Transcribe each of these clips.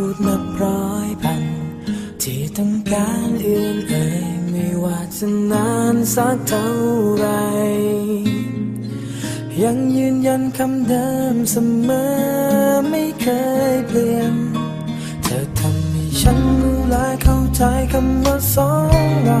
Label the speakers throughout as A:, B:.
A: พูดนับร้อยพัน ที่ต้องการเอื้อนเอ่ยไม่ว่าจะนานสักเท่าไร ยังยืนยันคำเดิมเสมอไม่เคยเปลี่ยน เธอทำให้ฉันรู้และเข้าใจคำว่าสองเรา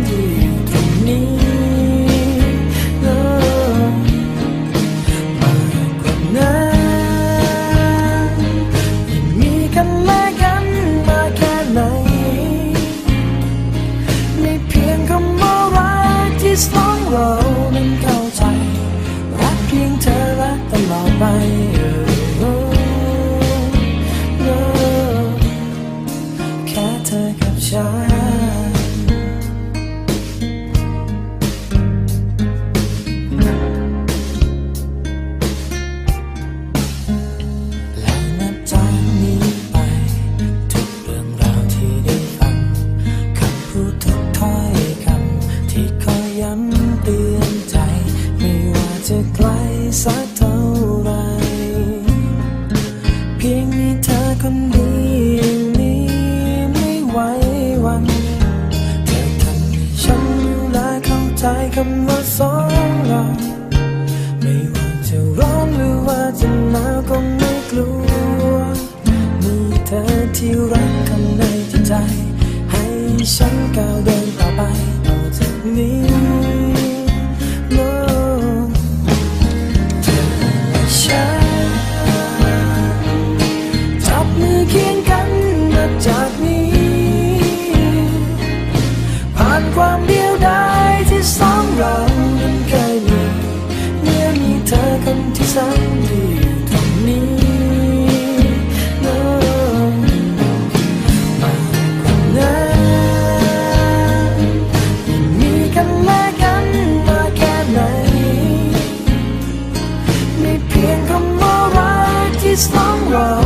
A: ดี ส ใจคำว่าสองเราไม่ว่าจะร้อนหรือว่าจะหนาวก็ไม่กลัวมีเธอที่รักคำในใจ ให้ฉันก้าวเดิน กันและกันมาแค่ไหนไม่เพียงคำว่ารักที่สองเรา